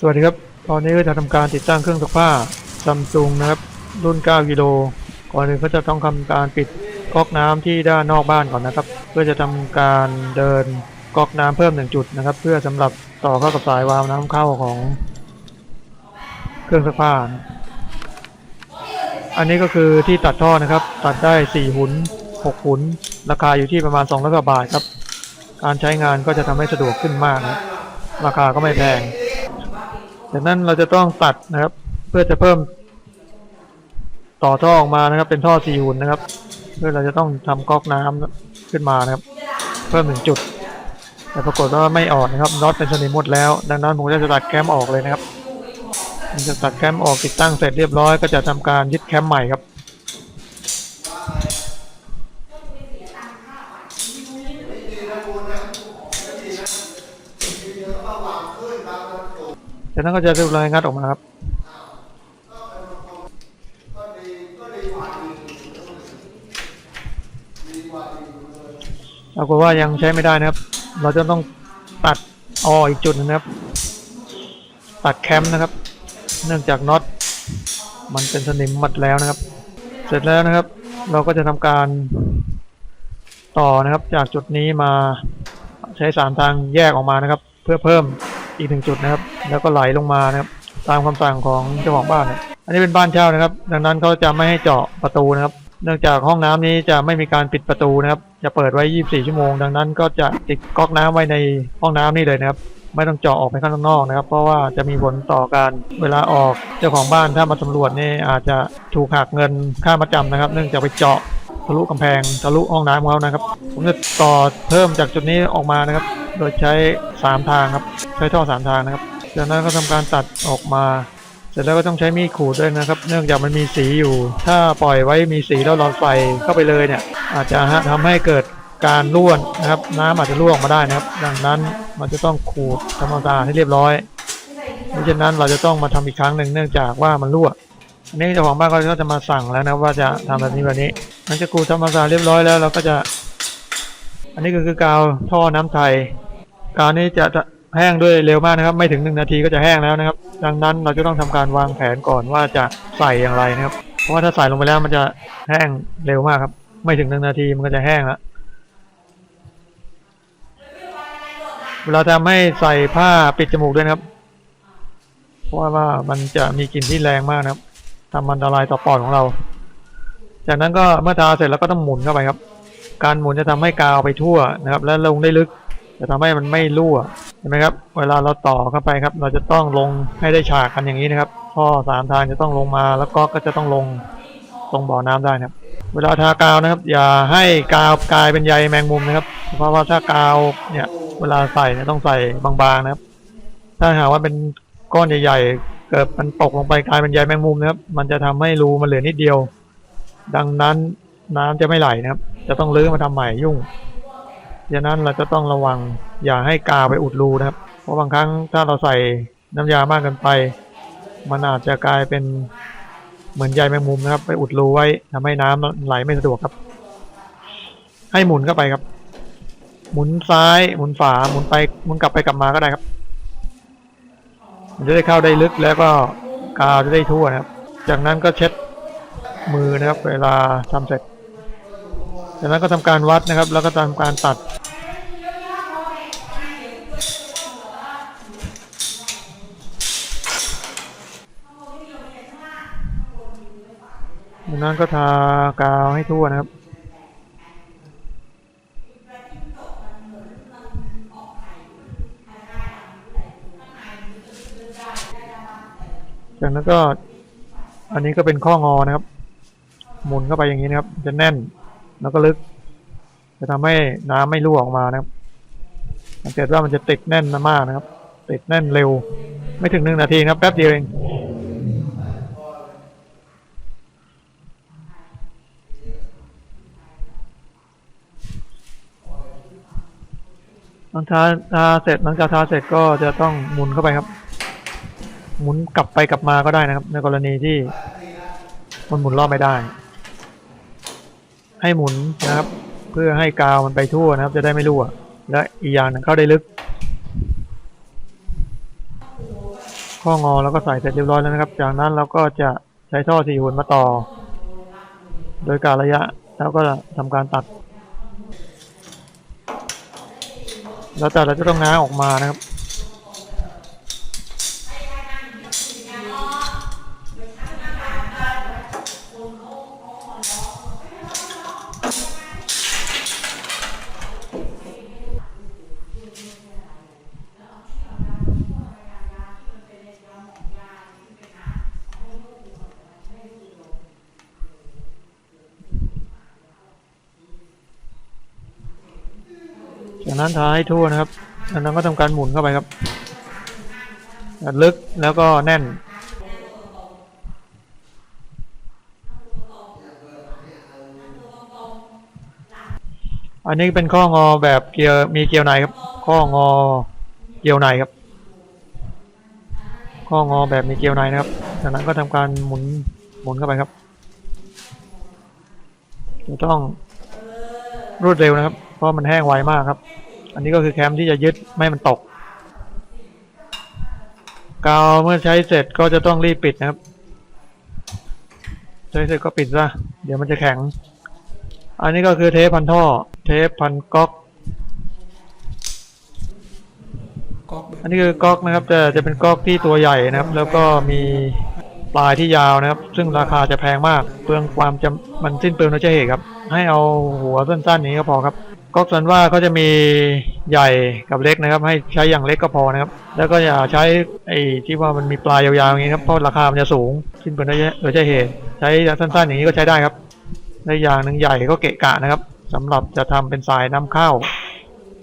สวัสดีครับ ตอนนี้ก็จะทำการติดตั้งเครื่องซักผ้าซัมซุงนะครับ รุ่น 9 กิโล ก่อนอื่นก็จะต้องทำการปิดก๊อกน้ำที่ด้านนอกบ้านก่อนนะครับ เพื่อจะทำการเดินก๊อกน้ำเพิ่มหนึ่งจุดนะครับ เพื่อสำหรับต่อเข้ากับสายวาล์วน้ำเข้าของเครื่องซักผ้านะอันนี้ก็คือที่ตัดท่อนะครับ ตัดได้ 4 หุน 6 หุน ราคาอยู่ที่ประมาณ2ร้อยกว่าบาทครับ การใช้งานก็จะทำให้สะดวกขึ้นมากนะราคาก็ไม่แพง จากนั้นเราจะต้องตัดนะครับ เพื่อจะเพิ่ม ต่อท่อออกมานะครับ เป็นท่อสี่หุ่นนะครับ เพื่อเราจะต้องทำก๊อกน้ำขึ้นมานะครับ เพิ่มหนึ่งจุด แต่ปรากฏว่าไม่ออกนะครับน็อตเป็นสนิมหมดแล้ว ดังนั้นผมจะตัดแคมออกเลยนะครับจะตัดแคมออกติดตั้งเสร็จเรียบร้อยก็จะทำการยึดแคมใหม่ครับ จากนั้นก็จะเรียบร้อยงัดออกมาครับปรากฏว่ายังใช้ไม่ได้นะครับ เราจะต้องตัดอออีกจุดนึงนะครับ ตัดแคมป์นะครับ เนื่องจากน็อตมันเป็นสนิมหมดแล้วนะครับ เสร็จแล้วนะครับ เราก็จะทำการต่อนะครับ จากจุดนี้มาใช้สามทางแยกออกมานะครับ เพื่อเพิ่ม อีกหนึ่งจุดนะครับ แล้วก็ไหลลงมานะครับ ตามคำสั่งของเจ้าของบ้านนะอันนี้เป็นบ้านเช่านะครับ ดังนั้นเขาจะไม่ให้เจาะประตูนะครับ เนื่องจากห้องน้ำนี้จะไม่มีการปิดประตูนะครับ จะเปิดไว้ 24 ชั่วโมง ดังนั้นก็จะติดก๊อกน้ำไว้ในห้องน้ำนี่เลยนะครับ ไม่ต้องเจาะออกไปข้างนอกนะครับ เพราะว่าจะมีผลต่อการเวลาออกเจ้าของบ้านถ้ามาสำรวจนี่อาจจะถูกหักเงินค่ามาจำนะครับ เนื่องจากไปเจาะ ทะลุกำแพงทะลุห้องน้ำของเขานะครับ ผมจะต่อเพิ่มจากจุดนี้ออกมานะครับ โดยใช้สามทางครับ ใช้ท่อสามทางนะครับ จากนั้นก็ทำการตัดออกมา เสร็จแล้วก็ต้องใช้มีดขูดด้วยนะครับ เนื่องจากมันมีสีอยู่ ถ้าปล่อยไว้มีสีแล้วเราใส่เข้าไปเลยเนี่ย อาจจะฮะทำให้เกิดการร่วนนะครับ น้ำอาจจะรั่วออกมาได้นะครับ ดังนั้นมันจะต้องขูดทำความสะอาดให้เรียบร้อยเพราะฉะนั้นเราจะต้องมาทำอีกครั้งหนึ่งเนื่องจากว่ามันรั่วอันนี้เจ้าของบ้านก็จะมาสั่งแล้วนะว่าจะทำแบบนี้แบบนี้ มันจะขูทำความสะอาดเรียบร้อยแล้วเราก็จะ อันนี้ก็คือกาวท่อน้ำไทยกาวนี้จะแห้งด้วยเร็วมากนะครับ ไม่ถึงหนึ่งนาทีก็จะแห้งแล้วนะครับ ดังนั้นเราจะต้องทำการวางแผนก่อนว่าจะใส่อย่างไรนะครับ เพราะว่าถ้าใส่ลงไปแล้วมันจะแห้งเร็วมากครับ ไม่ถึงหนึ่งนาทีมันก็จะแห้งแล้วเวลาทำให้ใส่ผ้าปิดจมูกด้วยนะครับ เพราะว่ามันจะมีกลิ่นที่แรงมากนะครับทำอันตรายต่อปอดของเรา จากนั้นก็เมื่อทาเสร็จแล้วก็ต้องหมุนเข้าไปครับ การหมุนจะทำให้กาวไปทั่วนะครับ และลงได้ลึก จะทำให้มันไม่รั่วเห็นไหมครับ เวลาเราต่อเข้าไปครับ เราจะต้องลงให้ได้ฉากกันอย่างนี้นะครับท่อสามทางจะต้องลงมาแล้วก็ก็จะต้องลงตรงบ่อน้ำได้นะครับ เวลาทากาวนะครับ อย่าให้กาวกลายเป็นใยแมงมุมนะครับ เพราะว่าถ้ากาวเนี่ยเวลาใส่เนี่ยต้องใส่บางๆนะครับ ถ้าหากว่าเป็นก้อนใหญ่ๆเกิดมันตกลงไปกลายเป็นใยแมงมุมนะครับ มันจะทำให้รูมันเหลือนิดเดียว ดังนั้นน้ำจะไม่ไหลนะครับ จะต้องลื้อมาทำใหม่ยุ่งดังนั้นเราจะต้องระวังอย่าให้กาไปอุดรูนะครับ เพราะบางครั้งถ้าเราใส่น้ำยามากเกินไป มันอาจจะกลายเป็นเหมือนใยแมงมุมนะครับ ไปอุดรูไว้ทำให้น้ำไหลไม่สะดวกครับ ให้หมุนเข้าไปครับ หมุนซ้ายหมุนฝาหมุนไปหมุนกลับไปกลับมาก็ได้ครับ มันจะได้เข้าได้ลึกแล้วก็กาวจะได้ทั่วนะครับ จากนั้นก็เช็ด มือนะครับ เวลาทำเสร็จ จากนั้นก็ทำการวัดนะครับ แล้วก็ทำการตัด จากนั้นก็ทากาวให้ทั่วนะครับจากนั้นก็อันนี้ก็เป็นข้องอนะครับ หมุนเข้าไปอย่างนี้นะครับ จะแน่นแล้วก็ลึก จะทำให้น้ำไม่รั่วออกมานะครับสังเกตว่ามันจะติดแน่นมากนะครับ ติดแน่นเร็ว ไม่ถึงหนึ่งนาทีนะครับแป๊บเดียวเองหลังทาทาเสร็จหลังจากทาเสร็จก็จะต้องหมุนเข้าไปครับ หมุนกลับไปกลับมาก็ได้นะครับ ในกรณีที่มันหมุนรอบไม่ได้ ให้หมุนนะครับ เพื่อให้กาวมันไปทั่วนะครับ จะได้ไม่รั่ว และอีกอย่างหนึงเข้าได้ลึก ข้องอแล้วก็ใส่เสร็จเรียบร้อยแล้วนะครับ จากนั้นเราก็จะใช้ท่อสี่หุ่นมาต่อ โดยการระยะแล้วก็ทำการตัดแล้วแต่เราจะต้องง้างออกมานะครับ จากนั้นทาให้ทั่วนะครับจากนั้นก็ทำการหมุนเข้าไปครับลึกแล้วก็แน่น อันนี้เป็นข้องอแบบเกียร์มีเกียร์ในครับ ข้องอเกียวในครับ ข้องอแบบมีเกียวในนะครับ จากนั้นก็ทำการหมุนหมุนเข้าไปครับจะต้องรวดเร็วนะครับ เพราะมันแห้งไวมากครับ อันนี้ก็คือแคมป์ที่จะยึดไม่ให้มันตกกาวเมื่อใช้เสร็จก็จะต้องรีบปิดนะครับ ใช้เสร็จก็ปิดซะเดี๋ยวมันจะแข็ง อันนี้ก็คือเทปพันท่อ เทปพันก๊อกอันนี้คือก๊อกนะครับจะจะเป็นก๊อกที่ตัวใหญ่นะครับ แล้วก็มีปลายที่ยาวนะครับ ซึ่งราคาจะแพงมาก เปลืองความจำมันสิ้นเปลืองโดยใช่เหตุครับ ให้เอาหัวสั้นๆนี้ก็พอครับ ก๊อกส่วนว่าเขาจะมีใหญ่กับเล็กนะครับ ให้ใช้อย่างเล็กก็พอนะครับ แล้วก็อย่าใช้ไอ้ที่ว่ามันมีปลายยาวๆอย่างนี้ครับเพราะราคามันจะสูงสิ้นเปลืองโดยโดยใช่เหตุ ใช้สั้นๆอย่างนี้ก็ใช้ได้ครับและอย่างหนึ่งใหญ่ก็เกะกะนะครับสำหรับจะทำเป็นสายน้ำเข้า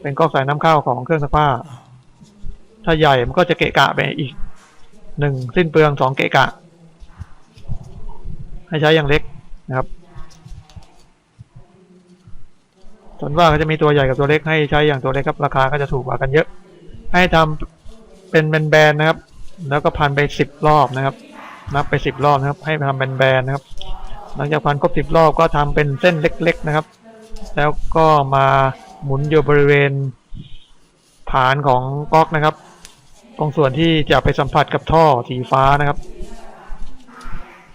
เป็นก๊อกสายน้ำเข้าของเครื่องซักผ้า ถ้าใหญ่มันก็จะเกะกะไปอีกหนึ่งสิ้นเปลืองสองเกะกะ ให้ใช้อย่างเล็กนะครับ ส่วนว่าก็จะมีตัวใหญ่กับตัวเล็กให้ใช้อย่างตัวเล็กครับราคาก็จะถูกกว่ากันเยอะ ให้ทำเป็นแบนๆนะครับ แล้วก็พันไปสิบรอบนะครับ นับไปสิบรอบนะครับ ให้ทำเป็นแบนๆนะครับ หลังจากพันครบสิบรอบก็ทำเป็นเส้นเล็ก ๆนะครับ แล้วก็มาหมุนอยู่บริเวณฐานของก๊อกนะครับ ตรงส่วนที่จะไปสัมผัสกับท่อสีฟ้านะครับ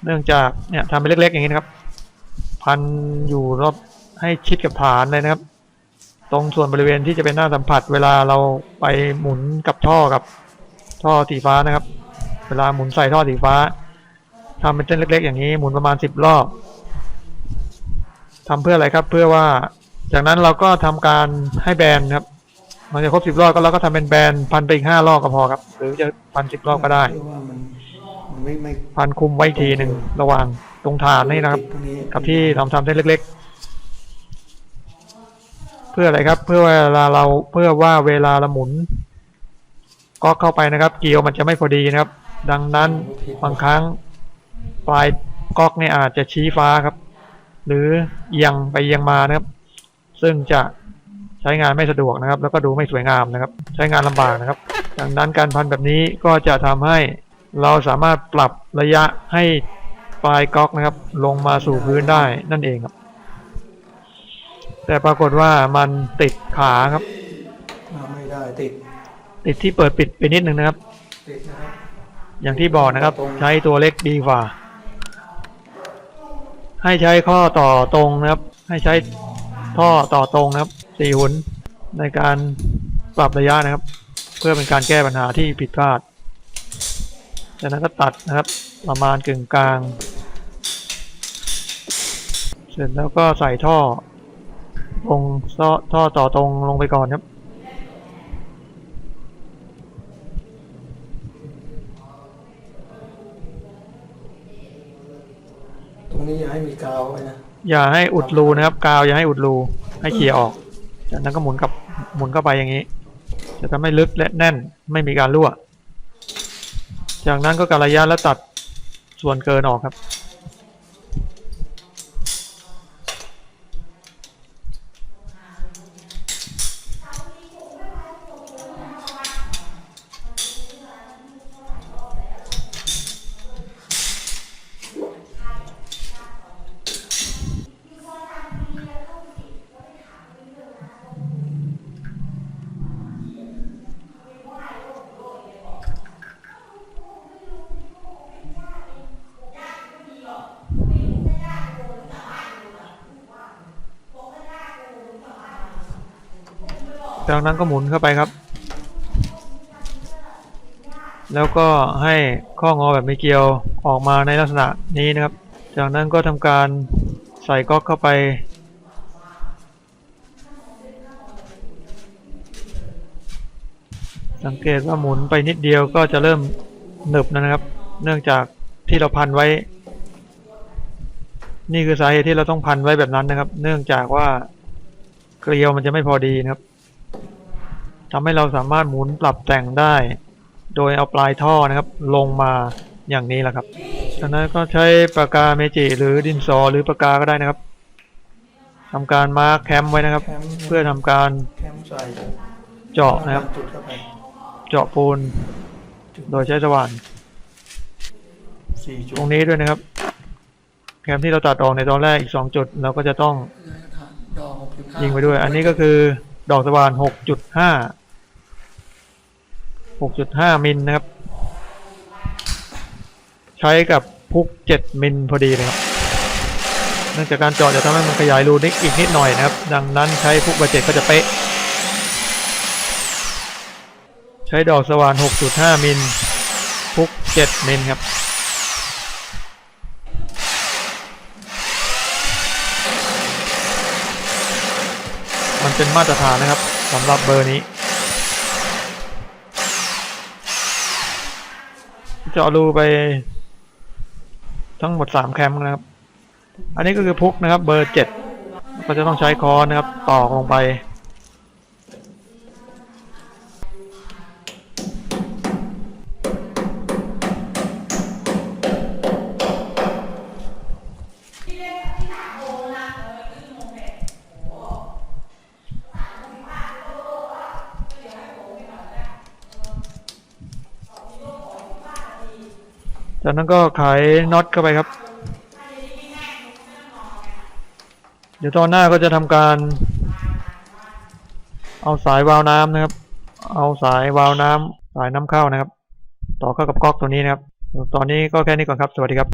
เนื่องจากเนี่ยทำเป็นเล็ก ๆ อย่างนี้นะครับ พันอยู่รอบ ให้ชิดกับฐานเลยนะครับ ตรงส่วนบริเวณที่จะเป็นหน้าสัมผัส เวลาเราไปหมุนกับท่อกับท่อสีฟ้านะครับ เวลาหมุนใส่ท่อสีฟ้าทำเป็นเส้นเล็ก ๆ อย่างนี้หมุนประมาณสิบรอบทำเพื่ออะไรครับ เพื่อว่าจากนั้นเราก็ทำการให้แบนครับ มันจะครบสิบรอบก็เราก็ทำเป็นแบรนด์พันไปอีกห้ารอบก็พอครับ หรือจะพันสิบรอบก็ได้ไไพันคุมไว้ทีหนึ่งระหว่างตรงฐานนี่นะครับ กับที่เราทำเส้นเล็ก ๆ พื่ออะไรครับ เพื่อเวลาเราเพื่อว่าเวลาเราหมุนก็เข้าไปนะครับ เกลียวมันจะไม่พอดีนะครับ ดังนั้นบางครั้งปลายก๊อกเนี่ยอาจจะชี้ฟ้าครับ หรือเอียงไปเอียงมานะครับ ซึ่งจะใช้งานไม่สะดวกนะครับ แล้วก็ดูไม่สวยงามนะครับ ใช้งานลำบากนะครับ ดังนั้นการพันแบบนี้ก็จะทำให้เราสามารถปรับระยะให้ปลายก๊อกนะครับ ลงมาสู่พื้นได้นั่นเองครับ แต่ปรากฏว่ามันติดขาครับอ่าไม่ได้ติด ติดที่เปิดปิดไปนิดนึงนะครับ ติดนะครับ อย่างที่บอกนะครับ ใช้ตัวเล็กดีกว่า ให้ใช้ข้อต่อตรงนะครับ ให้ใช้ท่อต่อตรงนะครับสี่หุนในการปรับระยะนะครับ เพื่อเป็นการแก้ปัญหาที่ผิดพลาดจากนั้นก็ตัดนะครับ ประมาณกึ่งกลาง เสร็จแล้วก็ใส่ท่อ ตรงท่อท่อต่อตรงลงไปก่อนครับ ตรงนี้อย่าให้มีกาวไว้นะอย่าให้อุดรูนะครับ กาวอย่าให้อุดรูให้เคลียร์ออก จากนั้นก็หมุนกับหมุนเข้าไปอย่างนี้ จะทำให้ลึกและแน่นไม่มีการรั่ว จากนั้นก็การระยะและตัดส่วนเกินออกครับ จากนั้นก็หมุนเข้าไปครับ แล้วก็ให้ข้องอแบบไม่เกลียวออกมาในลักษณะนี้นะครับ จากนั้นก็ทำการใส่ก๊อกเข้าไปสังเกตว่าหมุนไปนิดเดียวก็จะเริ่มหนึบนะครับ เนื่องจากที่เราพันไว้ นี่คือสาเหตุที่เราต้องพันไว้แบบนั้นนะครับ เนื่องจากว่าเกลียวมันจะไม่พอดีนะครับ ทำให้เราสามารถหมุนปรับแต่งได้ โดยเอาปลายท่อนะครับ ลงมาอย่างนี้แหละครับจากนั้นก็ใช้ปากกาเมจิหรือดินสอหรือปากกาก็ได้นะครับทำการมาร์คแคมป์ไว้นะครับ เพื่อทำการเจาะนะครับ เจาะปูน โดยใช้สว่านตรงนี้ด้วยนะครับ แคมที่เราตัดออกในตอนแรกอีกสองจุดเราก็จะต้องยิงไปด้วย อันนี้ก็คือดอกสว่านหกจุดห้า หกจุดห้ามิลนะครับ ใช้กับพุกเจ็ดมิลพอดีเลยครับเนื่องจากการเจาะจะทำให้มันขยายรูนิดอีกนิดหน่อยนะครับ ดังนั้นใช้พุกเบอร์เจ็ดก็จะเป๊ะ ใช้ดอกสว่านหกจุดห้ามิลพุกเจ็ดมิลครับมันเป็นมาตรฐานนะครับสำหรับเบอร์นี้ เจาะรูไป ทั้งหมดสามแคมนะครับ อันนี้ก็คือพุกนะครับ เบอร์เจ็ดก็จะต้องใช้คอนนะครับตอกลงไป จากนั้นก็ไขน็อตเข้าไปครับ เดี๋ยวตอนหน้าก็จะทำการ เอาสายวาล์วน้ำนะครับ เอาสายวาล์วน้ำสายน้ำเข้านะครับ ต่อเข้ากับก๊อกตัวนี้นะครับ ตอนนี้ก็แค่นี้ก่อนครับ สวัสดีครับ